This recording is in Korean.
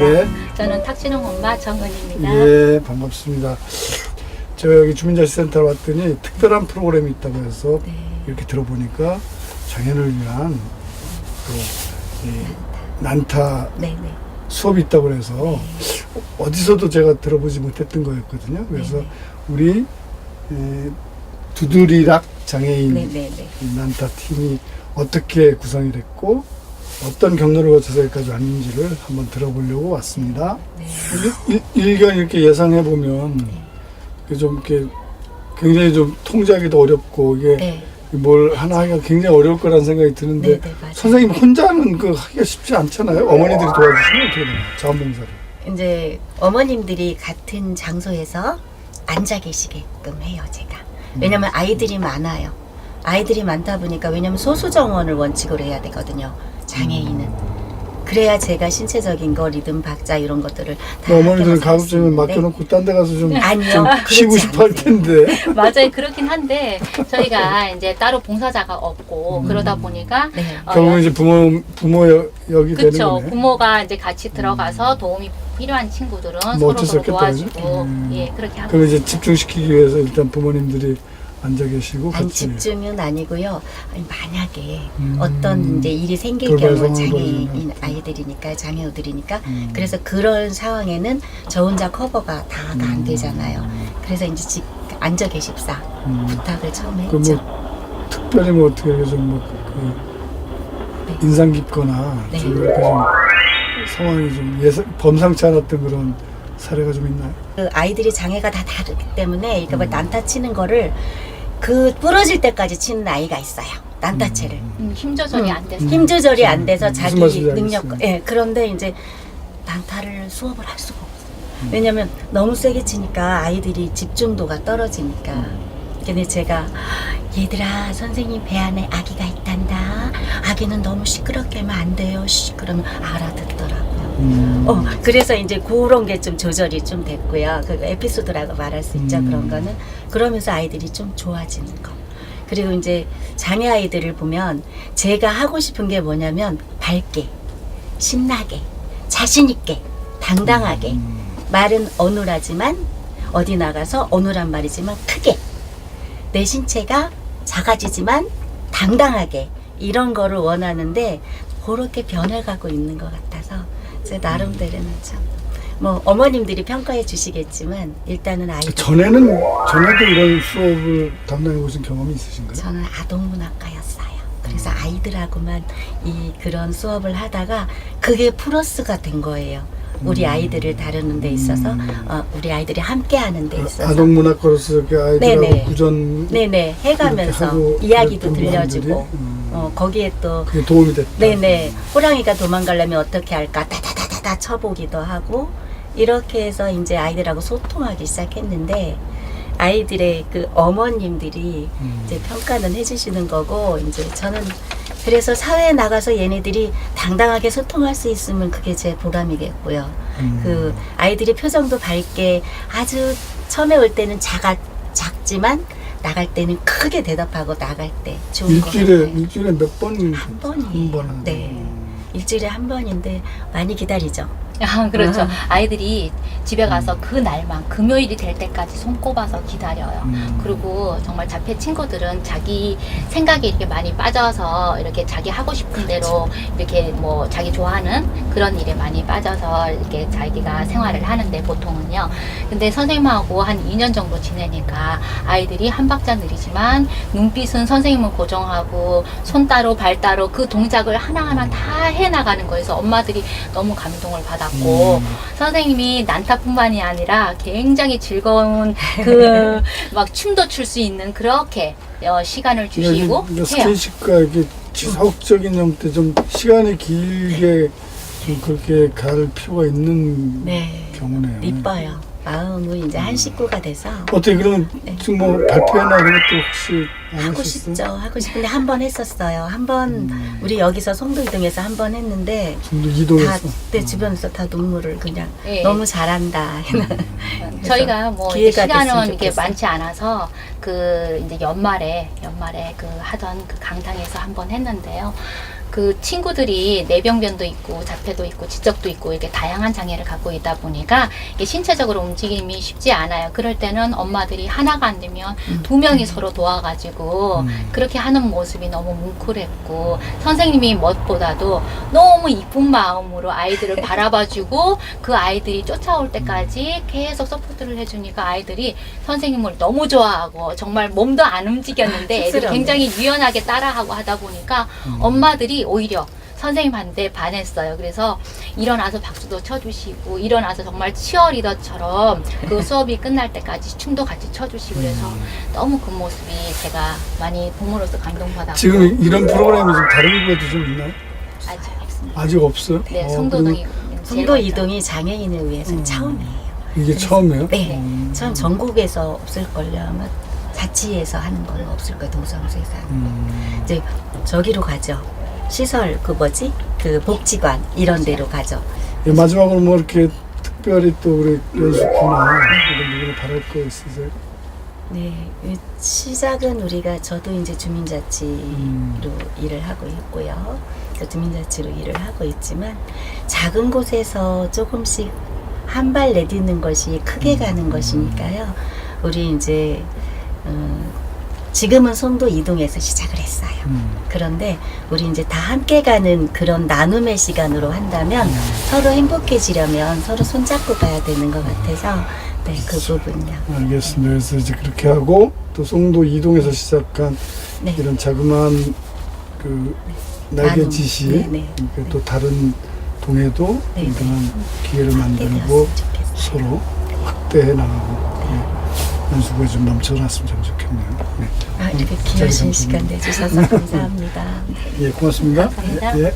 네. 저는 탁진홍 엄마 정은입니다. 예, 반갑습니다. 제가 여기 주민자치센터 왔더니 특별한 프로그램이 있다고 해서 네. 이렇게 들어보니까 장애인을 위한 또 이 난타 네 네. 수업이 있다고 해서 어디서도 제가 들어보지 못했던 거였거든요. 그래서 네 네. 우리 에, 두드리락 장애인 네 네 네. 난타 팀이 어떻게 구성이 됐고 어떤 경로를 거쳐서 여기까지 왔는지를 한번 들어보려고 왔습니다. 네. 일- 일- 일견 이렇게 예상해 보면 좀 이렇게 굉장히 좀 통제하기도 어렵고 이게 네. 뭘 하나 하기가 굉장히 어려울 거라는 생각이 드는데 네, 네. 선생님 혼자는 그 하기가 쉽지 않잖아요. 어머니들이 도와주시면 어떻게 되나요? 자원봉사를. 이제 어머님들이 같은 장소에서 앉아 계시게끔 해요, 제가. 왜냐면 아이들이 많아요. 아이들이 많다 보니까 왜냐면 소수 정원을 원칙으로 해야 되거든요. 장애인은. 그래야 제가 신체적인 거, 리듬, 박자 이런 것들을 다뭐 할수 가급적이면 맡겨놓고 딴 데 가서 좀, 아니요. 좀 쉬고 싶어 할. 텐데. 맞아요. 그렇긴 한데 저희가 이제 따로 봉사자가 없고 그러다 보니까 네. 어, 결국은 이제 부모, 부모 여- 역이 되는 그렇죠. 거네. 부모가 이제 같이 들어가서 도움이 필요한 친구들은 뭐 서로 서로 도와주고? 음. 예 그렇게 하고 그럼 이제 집중시키기 위해서 일단 부모님들이 앉아 계시고 아니 같이. 집중은 아니고요. 아니, 만약에 음. 어떤 이제 일이 생길 돌발 경우 상황이 장애인 벌어지면. 아이들이니까 장애우들이니까 음. 그래서 그런 상황에는 저 혼자 커버가 다가 안 음. 되잖아요. 그래서 이제 집 앉아 계십사 음. 부탁을 처음에 그 했죠. 뭐 특별히 뭐 어떻게 해서 좀뭐 그 네. 인상 깊거나 네. 좀 이렇게 좀 상황이 좀 예상 범상치 않았던 그런 사례가 좀 있나요? 그 아이들이 장애가 다 다르기 때문에 이거 뭐 음. 난타 치는 거를 그 부러질 때까지 치는 아이가 있어요. 난타체를. 음, 힘 조절이 음. 안 돼서 음. 힘 조절이 안 돼서 무슨 자기 말씀인지 능력. 예, 그런데 이제 난타를 수업을 할 수가 없어요. 음. 왜냐면 너무 세게 치니까 아이들이 집중도가 떨어지니까. 음. 근데 제가 얘들아 선생님 배 안에 아기가 있단다. 아기는 너무 시끄럽게 하면 안 돼요. 시 그러면 알아듣더라고요. 음. 어, 그래서 이제 그런 게 좀 조절이 좀 됐고요. 그 에피소드라고 말할 수 있죠. 음. 그런 거는. 그러면서 아이들이 좀 좋아지는 거. 그리고 이제 장애 아이들을 보면 제가 하고 싶은 게 뭐냐면 밝게, 신나게, 자신있게, 당당하게. 음. 말은 어눌하지만 어디 나가서 어눌한 말이지만 크게 내 신체가 작아지지만 당당하게 이런 거를 원하는데 그렇게 변해가고 있는 것 같아서 제 나름대로는 참 뭐 어머님들이 평가해 주시겠지만 일단은 아이들 전에는 전에도 이런 수업을 담당해 보신 경험이 있으신가요? 저는 아동문학과였어요. 그래서 아이들하고만 이 그런 수업을 하다가 그게 플러스가 된 거예요. 우리 음. 아이들을 다루는 데 있어서 음. 어, 우리 아이들이 함께 하는 데 있어서 아동문학과로서 이렇게 아이들하고 네네. 구전 네네 해가면서 이야기도 들려주고 음. 어, 거기에 또 그게 도움이 됐다. 네네 호랑이가 도망가려면 어떻게 할까 다다다 다다 쳐보기도 하고 이렇게 해서 이제 아이들하고 소통하기 시작했는데 아이들의 그 어머님들이 음. 이제 평가는 해주시는 거고 이제 저는 그래서 사회에 나가서 얘네들이 당당하게 소통할 수 있으면 그게 제 보람이겠고요. 음. 그 아이들이 표정도 밝게 아주 처음에 올 때는 작아 작지만 나갈 때는 크게 대답하고 나갈 때 좋은 거 일주일에. 일주일에 몇 번? 한 번이에요. 한번 하는 네. 음. 일주일에 한 번인데 많이 기다리죠. 아, 그렇죠. 아. 아이들이 집에 가서 그 날만 금요일이 될 때까지 손꼽아서 기다려요. 음. 그리고 정말 자폐 친구들은 자기 생각이 이렇게 많이 빠져서 이렇게 자기 하고 싶은 대로 이렇게 뭐 자기 좋아하는 그런 일에 많이 빠져서 이렇게 자기가 생활을 하는데 보통은요. 근데 선생님하고 한 2년 정도 지내니까 아이들이 한 박자 느리지만 눈빛은 선생님을 고정하고 손 따로 발 따로 그 동작을 하나하나 다 해나가는 거에서 엄마들이 너무 감동을 받 았고 음. 선생님이 난타뿐만이 아니라 굉장히 즐거운 그 막 춤도 출 수 있는 그렇게 어, 시간을 주시고 해요. 스킨십과 이게 지속적인 형태 좀 시간이 길게 좀 그렇게 갈 필요가 있는 네. 경우네요. 이뻐요. 마음은 이제 한 식구가 돼서 어떻게 그러면 네. 지금 뭐 발표회나 이런 것도 혹시 안 하고 하셨어요? 싶죠. 하고 싶은데 한 번 했었어요. 한번 음. 우리 여기서 송도 이동에서 한 번 했는데 좀더 다 이동해서. 내 주변에서 다 눈물을 그냥 예. 너무 잘한다. 저희가 뭐 이제 기회가 됐으면 시간은 이게 좋겠어요. 많지 않아서 그 이제 연말에 연말에 그 하던 그 강당에서 한번 했는데요. 그 친구들이 뇌병변도 있고 자폐도 있고 지적도 있고 이렇게 다양한 장애를 갖고 있다 보니까 신체적으로 움직임이 쉽지 않아요. 그럴 때는 엄마들이 하나가 안 되면 두 명이 서로 도와가지고 음. 그렇게 하는 모습이 너무 뭉클했고 선생님이 무엇보다도 너무 이쁜 마음으로 아이들을 바라봐주고 그 아이들이 쫓아올 때까지 계속 서포트를 해주니까 아이들이 선생님을 너무 좋아하고 정말 몸도 안 움직였는데 애들이 쑥스러워. 굉장히 유연하게 따라하고 하다 보니까 엄마들이 오히려 선생님한테 반했어요. 그래서 일어나서 박수도 쳐주시고 일어나서 정말 치어리더처럼 그 수업이 끝날 때까지 춤도 같이 춰주시고 그래서 너무 그 모습이 제가 많이 부모로서 감동받았고 지금 이런 프로그램이 좀 다른 곳에도 좀 있나요? 아직 없습니다. 아직 없어요? 네, 어, 성도동이 성도 이동이 장애인에 의해서 음. 처음이에요. 이게 처음이에요? 네, 음. 처음 전국에서 없을걸요. 아마 자치에서 하는 건 없을 거예요. 도성수에서 하는 거. 음. 이제 저기로 가죠. 시설 그 뭐지? 그 복지관 이런 데로 가죠. 예, 마지막으로 뭐 이렇게 특별히 또 우리 연수구나 이런 부분을 바랄 거 있으세요? 네, 이 시작은 우리가 저도 이제 주민자치로 음. 일을 하고 있고요. 그 주민자치로 일을 하고 있지만 작은 곳에서 조금씩 한 발 내딛는 것이 크게 가는 것이니까요. 우리 이제 음, 지금은 송도 이동에서 시작을 했어요. 음. 그런데 우리 이제 다 함께 가는 그런 나눔의 시간으로 한다면 서로 행복해지려면 서로 손잡고 가야 되는 것 같아서 네, 그 부분요. 알겠습니다. 그래서 이제 그렇게 하고 또 송도 이동에서 시작한 네. 이런 자그마한 그 날개 나눔. 짓이 네, 네. 그러니까 또 다른 동에도 네, 이런 기회를 만들고. 서로 확대해 나가고 네. 연수구에 좀 넘쳐났으면 좋겠네요. 네. 아, 이렇게 음. 귀하신 시간 내주셔서 감사합니다. 예, 고맙습니다. 감사합니다. 예, 예.